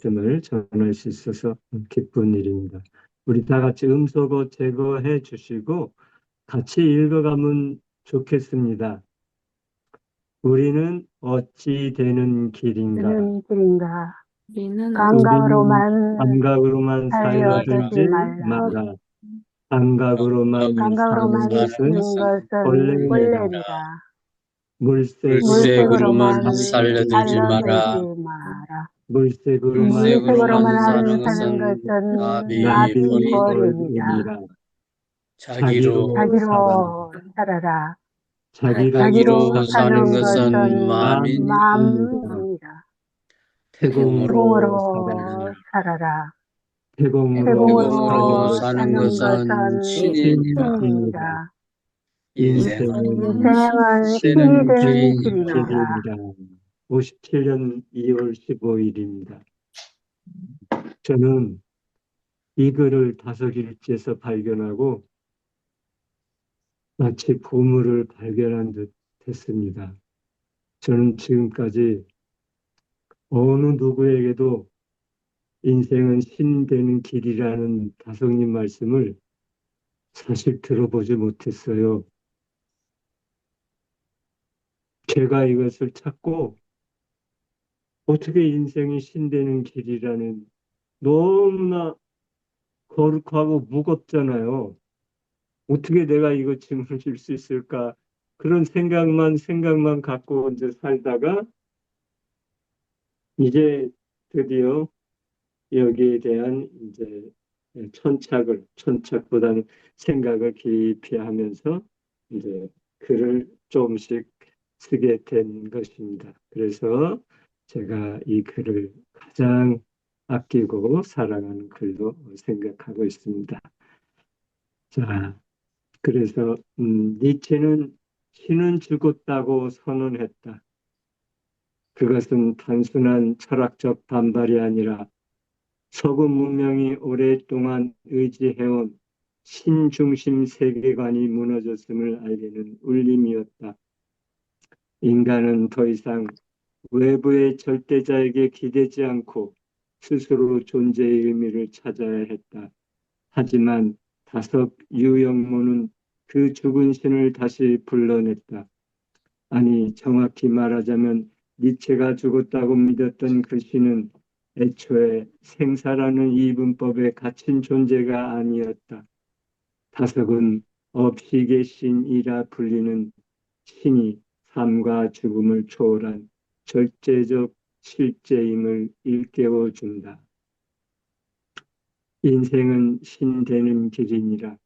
말씀을 전할 수 있어서 기쁜 일입니다. 우리 다 같이 음소거 제거해 주시고 같이 읽어가면 좋겠습니다. 우리는 어찌 되는 길인가? 되는 길인가? 우리는 감각으로만 감각으로만 말라. 마라. 감각으로만 감각으로만 사는 것은. 물색으로 물색으로만 살려두지 마라. 물색으로만 사는 것은 나비. 버리니라. 자기로 자기로 살아라. 자기로 자기로 사는 것은 마음이니라. 태공으로 살아라. 태공으로 사는 것은. 신이니라. 인생은 신은. 길입니다. 57년 2월 15일입니다. 저는 이 글을 다섯 일째에서 발견하고 마치 보물을 발견한 듯 했습니다. 저는 지금까지 어느 누구에게도 인생은 신 되는 길이라는 다성님 말씀을 사실 들어보지 못했어요. 제가 이것을 찾고 어떻게 인생이 신되는 길이라는 너무나 거룩하고 무겁잖아요. 어떻게 내가 이거 짊어질 수 있을까? 그런 생각만 생각만 갖고 이제 살다가 이제 드디어 여기에 대한 이제 천착을 천착보다는 생각을 깊이 하면서 이제 글을 조금씩 쓰게 된 것입니다. 그래서 제가 이 글을 가장 아끼고 사랑하는 글로 생각하고 있습니다. 자, 그래서 음, 니체는 신은 죽었다고 선언했다. 그것은 단순한 철학적 반발이 아니라 서구 문명이 오랫동안 의지해온 신중심 세계관이 무너졌음을 알리는 울림이었다. 인간은 더 이상 외부의 절대자에게 기대지 않고 스스로 존재의 의미를 찾아야 했다. 하지만 다섯 유영모는 그 죽은 신을 다시 불러냈다. 아니 정확히 말하자면 니체가 죽었다고 믿었던 그 신은 애초에 생사라는 이분법에 갇힌 존재가 아니었다. 다석은 없이 계신이라 불리는 신이 삶과 죽음을 초월한 절제적 실제임을 일깨워 준다. 인생은 신되는 길이니라.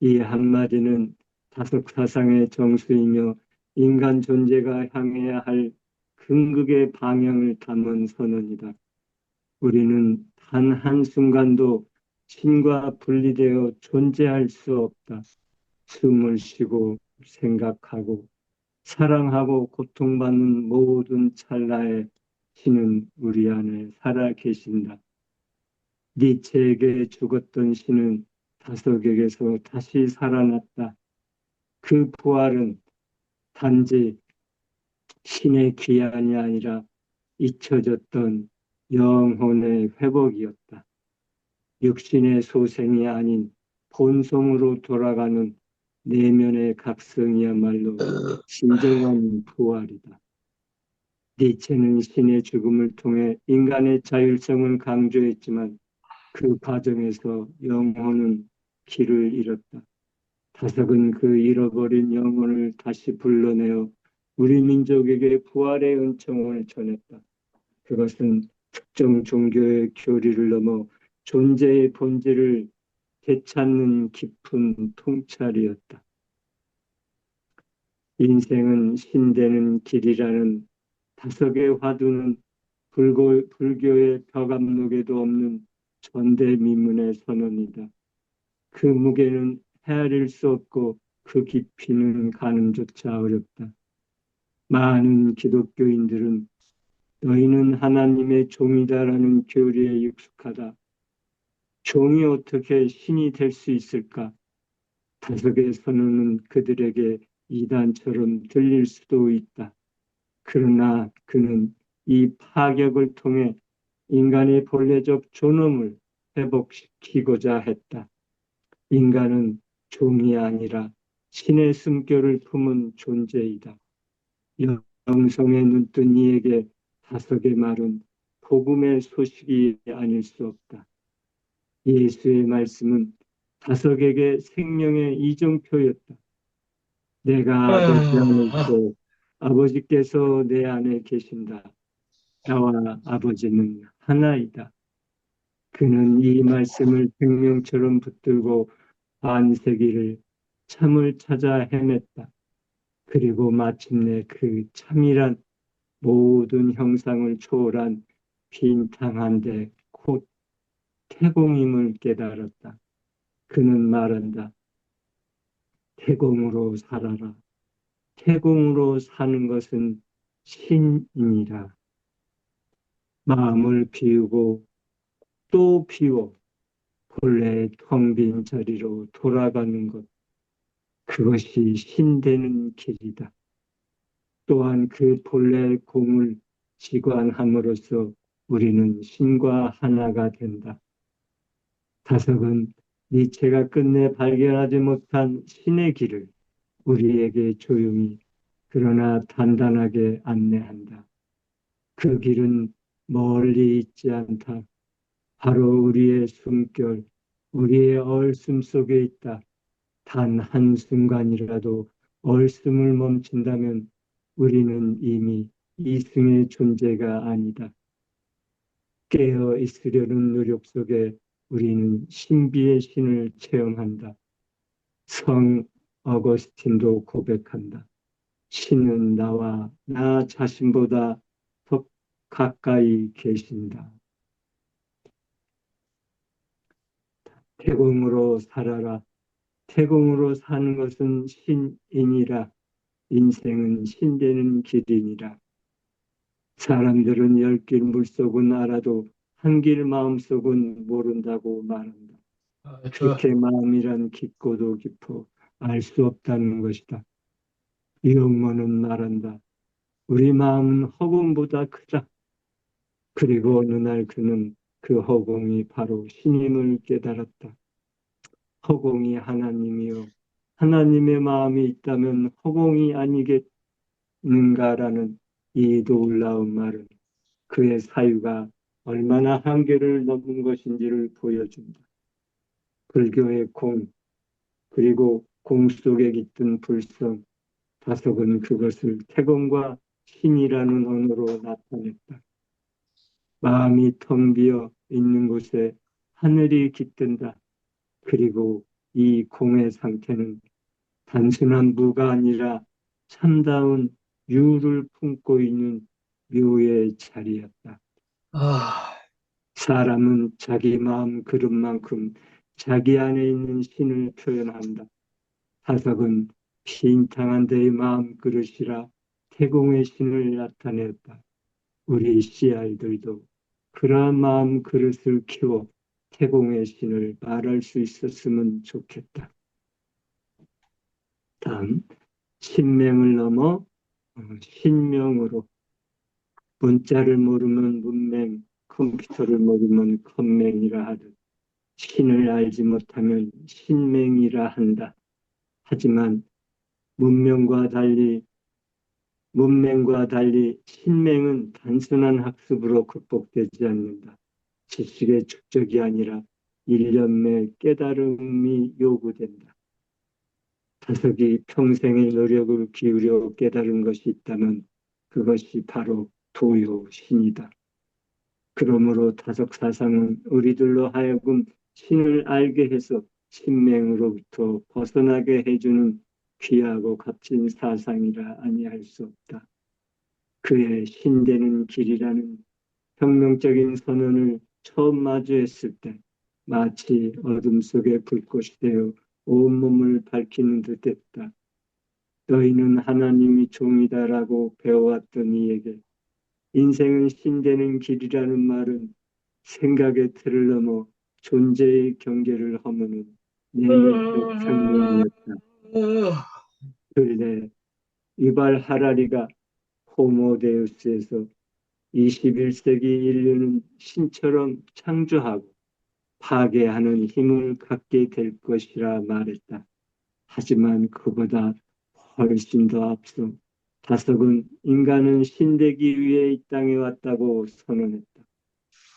이 한마디는 다석 사상의 정수이며 인간 존재가 향해야 할 긍극의 방향을 담은 선언이다. 우리는 단 한순간도 신과 분리되어 존재할 수 없다. 숨을 쉬고 생각하고 사랑하고 고통받는 모든 찰나에 신은 우리 안에 살아 계신다. 니체에게 죽었던 신은 다석에게서 다시 살아났다. 그 부활은 단지 신의 귀환이 아니라 잊혀졌던 영혼의 회복이었다. 육신의 소생이 아닌 본성으로 돌아가는 내면의 각성이야말로 진정한 부활이다. 니체는 신의 죽음을 통해 인간의 자율성을 강조했지만 그 과정에서 영혼은 길을 잃었다. 다석은 그 잃어버린 영혼을 다시 불러내어 우리 민족에게 부활의 은총을 전했다. 그것은 특정 종교의 교리를 넘어 존재의 본질을 되찾는 깊은 통찰이었다. 인생은 신되는 길이라는 다석의 화두는 불교, 불교의 벽암록에도 없는 전대미문의 선언이다. 그 무게는 헤아릴 수 없고 그 깊이는 가늠조차 어렵다. 많은 기독교인들은 너희는 하나님의 종이다라는 교리에 익숙하다. 종이 어떻게 신이 될 수 있을까? 다석의 선언은 그들에게 이단처럼 들릴 수도 있다. 그러나 그는 이 파격을 통해 인간의 본래적 존엄을 회복시키고자 했다. 인간은 종이 아니라 신의 숨결을 품은 존재이다. 영성에 눈뜬 이에게 다섯의 말은 복음의 소식이 아닐 수 없다. 예수의 말씀은 다섯에게 생명의 이정표였다. 내가 아버지 안에 있고 아버지께서 내 안에 계신다. 나와 아버지는 하나이다. 그는 이 말씀을 생명처럼 붙들고 반세기를 참을 찾아 헤맸다. 그리고 마침내 그 참이란 모든 형상을 초월한 빈탕한데 곧 태공임을 깨달았다. 그는 말한다. 태공으로 살아라. 태공으로 사는 것은 신이니라. 마음을 비우고 또 비워 본래 텅 빈 자리로 돌아가는 것. 그것이 신되는 길이다. 또한 그 본래 공을 지관함으로써 우리는 신과 하나가 된다. 다섯은 니체가 끝내 발견하지 못한 신의 길을 우리에게 조용히 그러나 단단하게 안내한다. 그 길은 멀리 있지 않다. 바로 우리의 숨결, 우리의 얼숨 속에 있다. 단 한순간이라도 얼숨을 멈춘다면 우리는 이미 이승의 존재가 아니다. 깨어 있으려는 노력 속에 우리는 신비의 신을 체험한다. 성 어거스틴도 고백한다. 신은 나와 나 자신보다 더 가까이 계신다. 태공으로 살아라. 태공으로 사는 것은 신이니라. 인생은 신되는 길이니라. 사람들은 열 길 물속은 알아도 한길 마음속은 모른다고 말한다. 아, 저, 그렇게 마음이란 깊고도 깊어 알 수 없다는 것이다. 이영모는 말한다. 우리 마음은 허공보다 크다. 그리고 어느 날 그는 그 허공이 바로 신임을 깨달았다. 허공이 하나님이요. 하나님의 마음이 있다면 허공이 아니겠는가라는 이 놀라운 말은 그의 사유가 얼마나 한계를 넘은 것인지를 보여준다. 불교의 공, 그리고 공 속에 깃든 불성, 다섯은 그것을 태공과 신이라는 언어로 나타냈다. 마음이 텅 비어 있는 곳에 하늘이 깃든다. 그리고 이 공의 상태는 단순한 무가 아니라 참다운 유를 품고 있는 묘의 자리였다. 아, 사람은 자기 마음 그릇만큼 자기 안에 있는 신을 표현한다. 사석은 빈탕한 데의 마음 그릇이라 태공의 신을 나타냈다. 우리 씨알들도 그러한 마음 그릇을 키워 태공의 신을 말할 수 있었으면 좋겠다. 다음, 신명을 넘어 어, 신명으로 문자를 모르면 문맹, 컴퓨터를 모르면 컴맹이라 하듯 신을 알지 못하면 신맹이라 한다. 하지만 문명과 달리 문맹과 달리 신맹은 단순한 학습으로 극복되지 않는다. 지식의 축적이 아니라 일련의 깨달음이 요구된다. 다석이 평생의 노력을 기울여 깨달은 것이 있다면 그것이 바로 도요신이다. 그러므로 다석 사상은 우리들로 하여금 신을 알게 해서 신맹으로부터 벗어나게 해주는 귀하고 값진 사상이라 아니할 수 없다. 그의 신되는 길이라는 혁명적인 선언을 처음 마주했을 때 마치 어둠 속에 불꽃이 되어 온몸을 밝히는 듯했다. 너희는 하나님이 종이다라고 배워왔던 이에게 인생은 신되는 길이라는 말은 생각의 틀을 넘어 존재의 경계를 허무는 내면의 평론이었다. 근래 이발 하라리가 호모데우스에서 21세기 인류는 신처럼 창조하고 파괴하는 힘을 갖게 될 것이라 말했다. 하지만 그보다 훨씬 더 앞서 다석은 인간은 신되기 위해 이 땅에 왔다고 선언했다.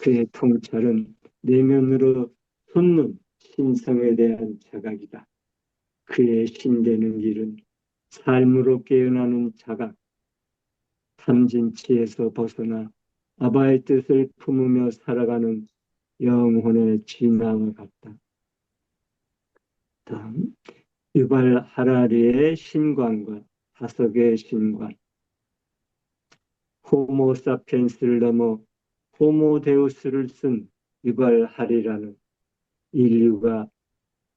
그의 통찰은 내면으로 솟는 신성에 대한 자각이다. 그의 신되는 길은 삶으로 깨어나는 자각, 탐진치에서 벗어나 아바의 뜻을 품으며 살아가는 영혼의 진화와 같다. 다음, 유발 하라리의 신관 과 다석의 신관. 호모 사피엔스를 넘어 호모 데우스를 쓴 유발 하리라는 인류가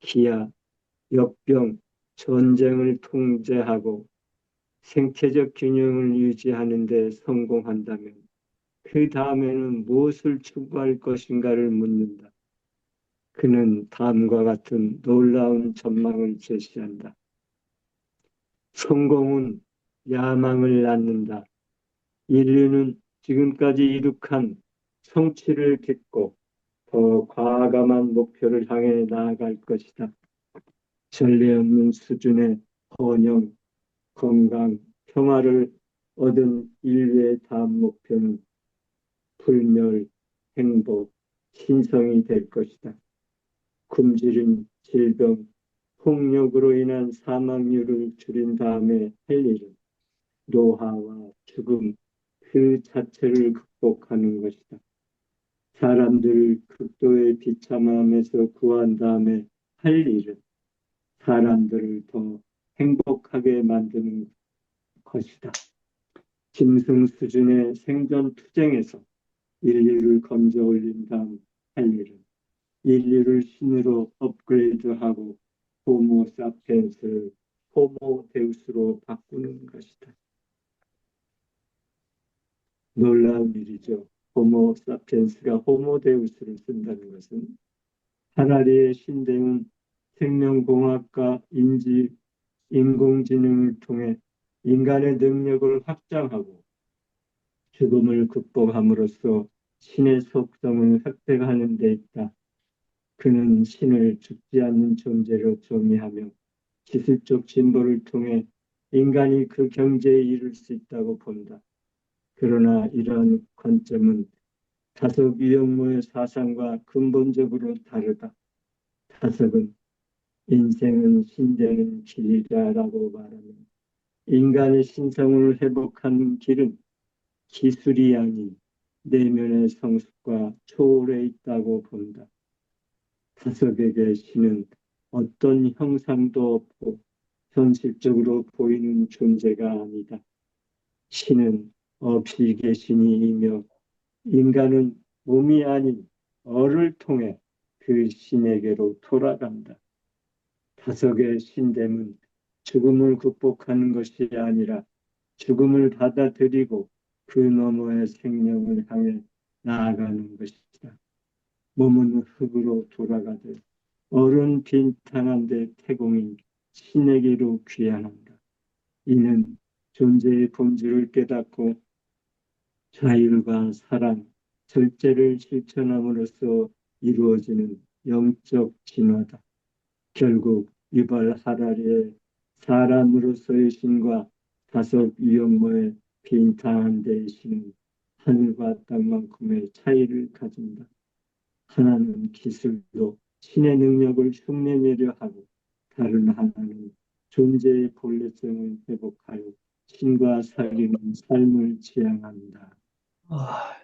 기아, 역병, 전쟁을 통제하고 생태적 균형을 유지하는 데 성공한다면 그 다음에는 무엇을 추구할 것인가를 묻는다. 그는 다음과 같은 놀라운 전망을 제시한다. 성공은 야망을 낳는다. 인류는 지금까지 이룩한 성취를 깃고 더 과감한 목표를 향해 나아갈 것이다. 전례 없는 수준의 번영, 건강, 평화를 얻은 인류의 다음 목표는 불멸, 행복, 신성이 될 것이다. 굶주림, 질병, 폭력으로 인한 사망률을 줄인 다음에 할 일은 노화와 죽음 그 자체를 극복하는 것이다. 사람들을 극도의 비참함에서 구한 다음에 할 일은 사람들을 더 행복하게 만드는 것이다. 짐승 수준의 생존 투쟁에서 인류를 건져 올린 다음 할 일은 인류를 신으로 업그레이드하고 호모 사피엔스를 호모 데우스로 바꾸는 것이다. 놀라운 일이죠. 호모 사피엔스가 호모 데우스를 쓴다는 것은 하라리의 신대는 생명공학과 인지, 인공지능을 통해 인간의 능력을 확장하고 죽음을 극복함으로써 신의 속성을 획득하는 데 있다. 그는 신을 죽지 않는 존재로 정의하며 기술적 진보를 통해 인간이 그 경제에 이를 수 있다고 본다. 그러나 이러한 관점은 다석 위영모의 사상과 근본적으로 다르다. 다석은 인생은 신되는 길이다라고 말하며 인간의 신성을 회복하는 길은 기술이 아닌 내면의 성숙과 초월에 있다고 본다. 다석에게 신은 어떤 형상도 없고 현실적으로 보이는 존재가 아니다. 신은 없이 계시니이며 인간은 몸이 아닌 어를 통해 그 신에게로 돌아간다. 다석의 신됨은 죽음을 극복하는 것이 아니라 죽음을 받아들이고 그 너머의 생명을 향해 나아가는 것이다. 몸은 흙으로 돌아가듯 어른 빈탄한데 태공인 신에게로 귀환한다. 이는 존재의 본질을 깨닫고 자율과 사랑, 절제를 실천함으로써 이루어지는 영적 진화다. 결국 유발 하라리의 사람으로서의 신과 다섯 위험모의 빈탄한 데의 신은 하늘과 땅만큼의 차이를 가진다. 하나는 기술로 신의 능력을 흉내내려 하고 다른 하나는 존재의 본래성을 회복하여 신과 살리는 삶을 지향한다. 아,